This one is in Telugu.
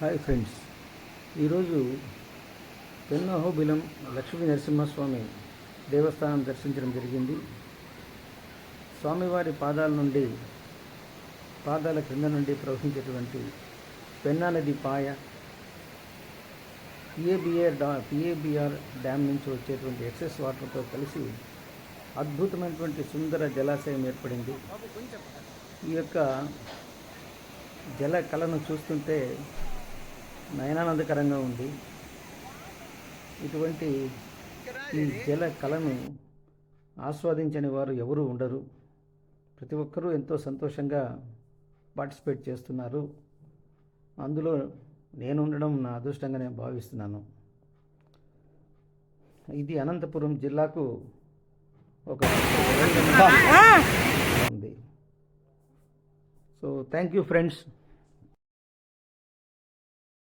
Hi friends. ఈరోజు పెన్నహోబిలం లక్ష్మీ నరసింహస్వామి దేవస్థానం దర్శించడం జరిగింది. స్వామివారి పాదాల నుండి పాదాల క్రింద నుండి ప్రవహించేటువంటి పెన్నా నది పాయ పిఏబిఆర్ డా పిఏబిఆర్ డ్యామ్ నుంచి వచ్చేటువంటి ఎక్సెస్ వాటర్తో కలిసి అద్భుతమైనటువంటి సుందర జలాశయం ఏర్పడింది. ఈ యొక్క జల కళను చూస్తుంటే నయనానందకరంగా ఉంది ఇటువంటి ఈ జల కళను ఆస్వాదించని వారు ఎవరు ఉండరు. ప్రతి ఒక్కరూ ఎంతో సంతోషంగా పార్టిసిపేట్ చేస్తున్నారు. అందులో నేను ఉండడం నా అదృష్టంగా నేను భావిస్తున్నాను. ఇది అనంతపురం జిల్లాకు ఒక ఉంది. So thank you friends